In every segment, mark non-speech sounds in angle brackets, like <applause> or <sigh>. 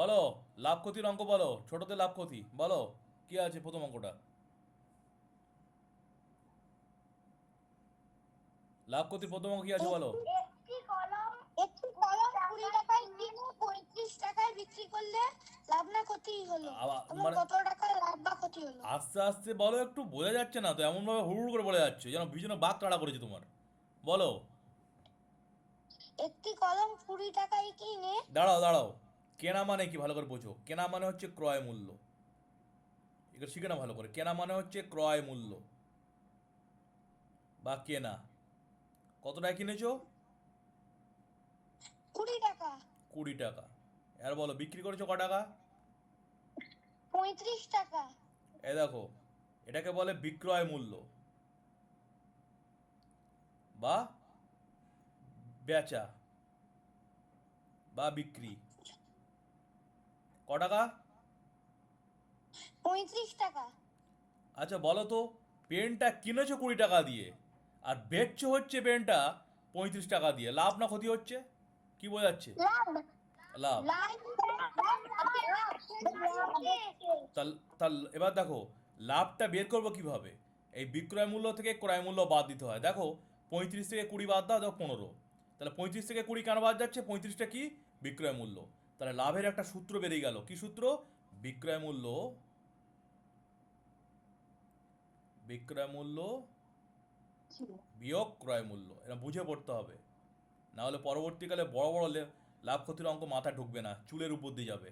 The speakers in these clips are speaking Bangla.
বলো লাভ ক্ষতির অঙ্ক বলো ছোটতে লাভ ক্ষতি বলো কি আছে প্রথম অঙ্কটা? লাভ ক্ষতির প্রথম অঙ্ক কি আছে বলো? একটি কলম একটি কলম কুড়ি টাকায় কিনে পঁয়ত্রিশ টাকায় বিক্রি করলে লাভ না ক্ষতি হলো? আবার- মানে- কত টাকায় লাভ বা ক্ষতি হলো? আস্তে আস্তে বলো একটু বোঝা যাচ্ছে না তো এমনভাবে হুড় করে বলে যাচ্ছে যেন ভীষণ বাঘ তাড়া করেছে তোমার। বলো। একটি কলম কুড়ি টাকায় কিনে দাঁড়াও দাঁড়াও। কেনা মানে কি? ভালো করে বোঝো। কেনা মানে হচ্ছে ক্রয় মূল্য। এগুলো শিখে না ভালো করে। কেনা মানে হচ্ছে ক্রয় মূল্য। বা কেনা। কত টাকা কিনেছো? কুড়ি টাকা। কুড়ি টাকা। আর বলো বিক্রি করেছ ক টাকা? পঁয়ত্রিশ টাকা। এ দেখো এটাকে বলে বিক্রয় মূল্য। বা বেচা। বা বিক্রি। ক টাকা? পঁয়ত্রিশ টাকা। আচ্ছা বলো তো পেনটা কিনেছো কুড়ি টাকা দিয়ে আর বেচছো হচ্ছে পেনটা পঁয়ত্রিশ টাকা দিয়ে লাভ না ক্ষতি হচ্ছে? কি বোঝাচ্ছে? লাভ। তাল এবার দেখো লাভটা বের করব কীভাবে? এই বিক্রয় মূল্য থেকে ক্রয় মূল্য বাদ দিতে হয়। দেখো পঁয়ত্রিশ থেকে কুড়ি বাদ দাও দেখো পনেরো। তাহলে পঁয়ত্রিশ থেকে কুড়ি কেন বাদ যাচ্ছে? পঁয়ত্রিশটা কি? বিক্রয় মূল্য। তাহলে লাভের একটা সূত্র বেরিয়ে গেল। কি সূত্র? বিক্রয় মূল্য। বিক্রয় মূল্য বিয়োগ ক্রয় মূল্য। এটা বুঝে পড়তে হবে। না হলে পরবর্তীকালে বড় বড় লাভ ক্ষতির অঙ্ক মাথায় ঢুকবে না, চুলের উপর দিয়ে যাবে।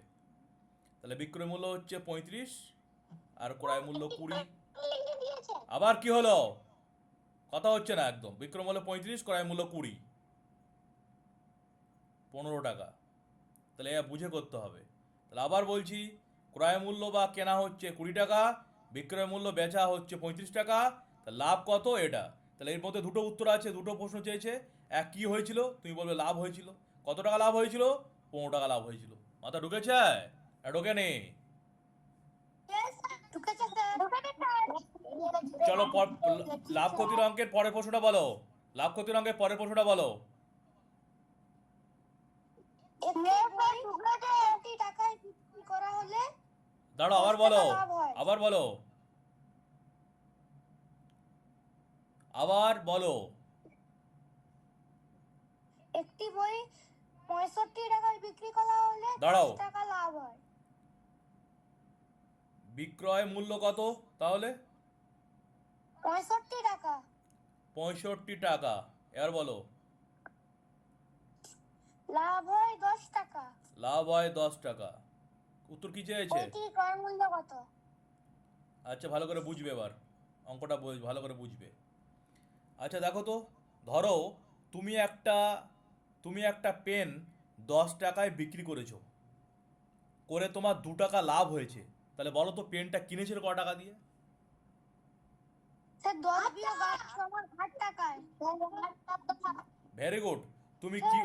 তাহলে বিক্রয় মূল্য হচ্ছে পঁয়ত্রিশ আর ক্রয় মূল্য কুড়ি। আবার কি হলো? কথা হচ্ছে না একদম। বিক্রয় মূল্য পঁয়ত্রিশ, ক্রয় মূল্য কুড়ি। পনেরো টাকা। তাহলে এ বুঝে করতে হবে। তাহলে আবার বলছি, ক্রয় মূল্য বা কেনা হচ্ছে কুড়ি টাকা, বিক্রয় মূল্য বেচা হচ্ছে পঁয়ত্রিশ টাকা, তা লাভ কত এটা? তাহলে এর মধ্যে দুটো উত্তর আছে, দুটো প্রশ্ন চেয়েছে, এক কি হয়েছিল? তুমি বলবে লাভ হয়েছিল। কত টাকা লাভ হয়েছিল? পনেরো টাকা লাভ হয়েছিল। মাথা ঢুকেছে? আর ঢোকে নেই চলো লাভ ক্ষতির অঙ্কের পরের প্রশ্নটা বলো। লাভ ক্ষতির অঙ্কের পরের প্রশ্নটা বলো একটি টাকায় বিক্রি করা হলে দাঁড়াও আবার বলো। আবার বলো। আবার বলো। একটি বই পঁয়ষট্টি টাকায় বিক্রি করা হলে দাঁড়াও। টাকা লাভ হয়। বিক্রয় মূল্য কত তাহলে? পঁয়ষট্টি টাকা। পঁয়ষট্টি টাকা। এবার বলো। লাভ হয় দশ টাকা। লাভ হয় দশ টাকা। উত্তর কি চেয়েছে মূল্য কত? আচ্ছা ভালো করে বুঝবে এবার। অঙ্কটা বুঝ- ভালো করে বুঝবে। আচ্ছা দেখো তো ধরো তুমি একটা তুমি একটা পেন দশ টাকায় বিক্রি করেছ। করে তোমার দু টাকা লাভ হয়েছে। তাহলে বলো তো পেনটা কিনেছিল ক টাকা দিয়ে? ভেরি গুড তুমি কি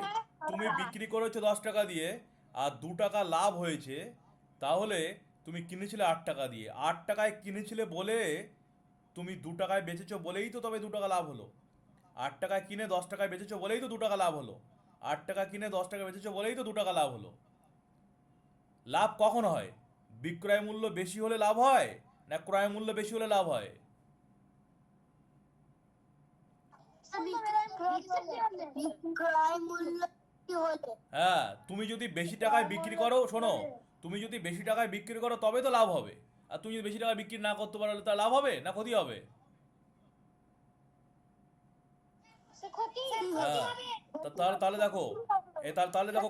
তুমি বিক্রি করেছ দশ টাকা দিয়ে আর দু টাকা লাভ হয়েছে তাহলে তুমি কিনেছিলে আট টাকা দিয়ে। আট টাকায় কিনেছিলে বলে তুমি দু টাকায় বেচেছো বলেই তো তবে দু টাকা লাভ হলো। আট টাকায় কিনে দশ টাকায় বেচেছো বলেই তো দু টাকা লাভ হলো। আট টাকা কিনে দশ টাকা বেচেছো বলেই তো দু টাকা লাভ হলো। লাভ কখন হয়? বিক্রয় মূল্য বেশি হলে লাভ হয় না ক্রয় মূল্য বেশি হলে লাভ হয়? হ্যাঁ তুমি যদি বেশি টাকায় বিক্রি করো শোনো তুমি যদি বেশি টাকায় বিক্রি করো তবে তো লাভ হবে। আর তুমি যদি বেশি টাকায় বিক্রি না করতে পারো তা লাভ হবে না ক্ষতি হবে? হ্যাঁ তাহলে তাহলে দেখো তাহলে তাহলে দেখো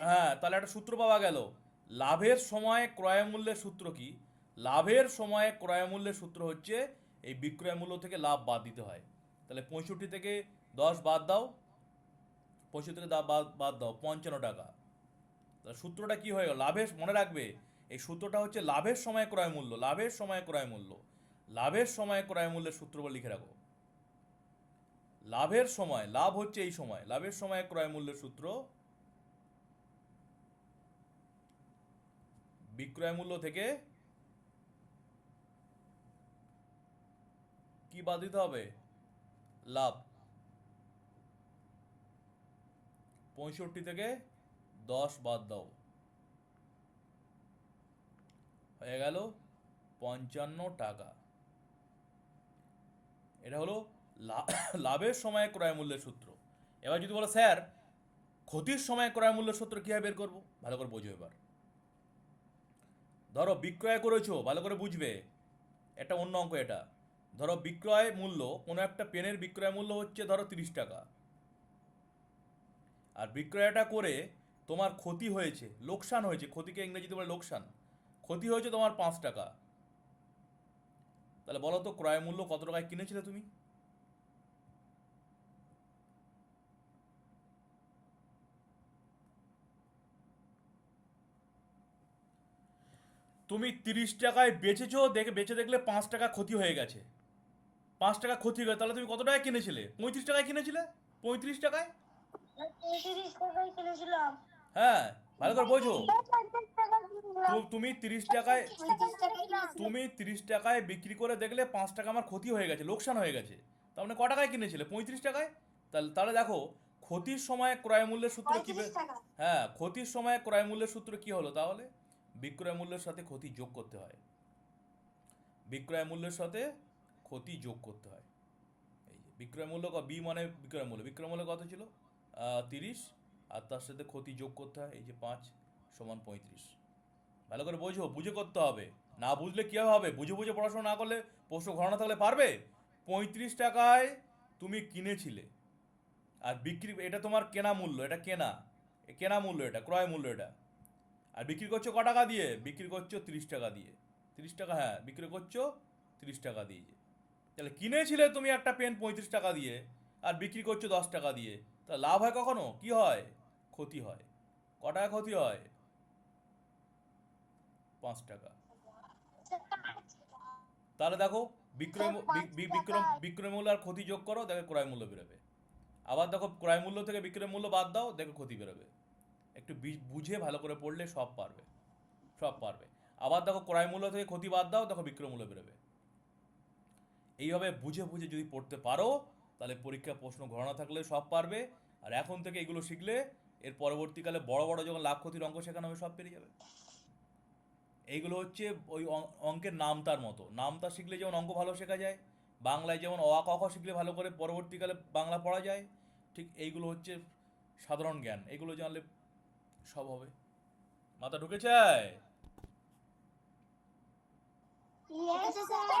হ্যাঁ তাহলে একটা সূত্র পাওয়া গেল। লাভের সময় ক্রয় মূল্যের সূত্র কি? লাভের সময় ক্রয় মূল্যের সূত্র হচ্ছে এই বিক্রয় মূল্য থেকে লাভ বাদ দিতে হয়। তাহলে পঁয়ষট্টি থেকে দশ বাদ দাও। পঁয়ষট্টি থেকে দা- বাদ বাদ দাও পঞ্চান্ন টাকা। তাহলে সূত্রটা কি হয়ে গেল? লাভের, মনে রাখবে, এই সূত্রটা হচ্ছে লাভের সময় ক্রয় মূল্য, লাভের সময় ক্রয় মূল্য। লাভের সময় ক্রয় মূল্যের সূত্র লিখে রাখো। লাভের সময়, লাভ হচ্ছে এই সময়। লাভের সময় ক্রয় মূল্যের সূত্র বিক্রয় মূল্য থেকে কি বাদ দিতে হবে? লাভ। পঁয়ষট্টি থেকে দশ বাদ দাও। হয়ে গেল পঞ্চান্ন টাকা। এটা হলো <coughs> লাভের সময় ক্রয় মূল্যের সূত্র। এবার যদি বলো, স্যার, ক্ষতির সময় ক্রয় মূল্যের সূত্র কীভাবে বের করব? ভালো করে বোঝো এবার। ধরো, বিক্রয় করেছ, ভালো করে বুঝবে। এটা অন্য অঙ্ক এটা। ধরো, বিক্রয় মূল্য, কোনো একটা পেনের বিক্রয় মূল্য হচ্ছে ধরো তিরিশ টাকা। আর বিক্রয়টা করে তোমার ক্ষতি হয়েছে, লোকসান হয়েছে, ক্ষতিকে ইংরেজিতে বলে লোকসান। ক্ষতি হয়েছে তোমার পাঁচ টাকা। তাহলে বলো তো, ক্রয় মূল্য কত টাকায় কিনেছিলে তুমি? তুমি তিরিশ টাকায় বেচেছো, দেখে বেচে দেখলে পাঁচ টাকা ক্ষতি হয়ে গেছে। পাঁচ টাকা ক্ষতি হয়ে তাহলে তুমি কত টাকায় কিনেছিলে? পঁয়ত্রিশ টাকায় কিনেছিলে? পঁয়ত্রিশ টাকায় কিনেছিলাম। হ্যাঁ ভালো করে বোঝো। তু- তুমি তিরিশ টাকায় তুমি তিরিশ টাকায় বিক্রি করে দেখলে পাঁচ টাকা আমার ক্ষতি হয়ে গেছে লোকসান হয়ে গেছে। তার মানে ক টাকায় কিনেছিলে? পঁয়ত্রিশ টাকায়? তাহলে তাহলে দেখো ক্ষতির সময় ক্রয় মূল্যের সূত্র কি হ্যাঁ ক্ষতির সময় ক্রয় মূল্যের সূত্র কি হলো তাহলে? বিক্রয় মূল্যের সাথে ক্ষতি যোগ করতে হয়। বিক্রয় মূল্যের সাথে ক্ষতি যোগ করতে হয়। এই যে বিক্রয় মূল্য বি মানে বিক্রয় মূল্য। বিক্রয় মূল্য কত ছিল? তিরিশ। আর তার সাথে ক্ষতি যোগ করতে হয়, এই যে পাঁচ সমান পঁয়ত্রিশ। ভালো করে বোঝো, বুঝে করতে হবে। না বুঝলে কীভাবে হবে? বুঝে বুঝে পড়াশোনা না করলে প্রশ্ন ঘটনা থাকলে পারবে? পঁয়ত্রিশ টাকায় তুমি কিনেছিলে। আর বিক্রি, এটা তোমার কেনা মূল্য, এটা কেনা। কেনা মূল্য এটা, ক্রয় মূল্য এটা। আর বিক্রি করছ ক টাকা দিয়ে? বিক্রি করছ তিরিশ টাকা দিয়ে। তিরিশ টাকা হ্যাঁ বিক্রি করছ তিরিশ টাকা দিয়ে। তাহলে কিনেছিলে তুমি একটা পেন পঁয়ত্রিশ টাকা দিয়ে, আর বিক্রি করছ দশ টাকা দিয়ে। তা লাভ হয় কখনো? কি হয়? ক্ষতি হয়। ক টাকা ক্ষতি হয়? পাঁচ টাকা। তাহলে দেখো, বিক্রয় মূ- বি- বি- বিক্রয় বিক্রয় মূল্য আর ক্ষতি যোগ করো, দেখো ক্রয় মূল্য বেরোবে। আবার দেখো ক্রয় মূল্য থেকে বিক্রয় মূল্য বাদ দাও, দেখো ক্ষতি বেরোবে। একটু বুঝে ভালো করে পড়লে সব পারবে। সব পারবে। আবার দেখো ক্রয় মূল্য থেকে ক্ষতি বাদ দাও, দেখো বিক্রয় মূল্য বেরোবে। এইভাবে বুঝে বুঝে যদি পড়তে পারো, তাহলে পরীক্ষা প্রশ্ন ঘটনা থাকলে সব পারবে। আর এখন থেকে এগুলো শিখলে এর পরবর্তীকালে বড় বড় যখন লাভ ক্ষতির অঙ্ক শেখানো হবে, সব পেরিয়ে যাবে। এইগুলো হচ্ছে ওই অঙ্কের নামতার মতো। নামতা শিখলে যেমন অঙ্ক ভালো শেখা যায়, বাংলায় যেমন অ, ক, খ শিখলে ভালো করে পরবর্তীকালে বাংলা পড়া যায়, ঠিক এইগুলো হচ্ছে সাধারণ জ্ঞান। এগুলো জানলে সব হবে। মাথা sir.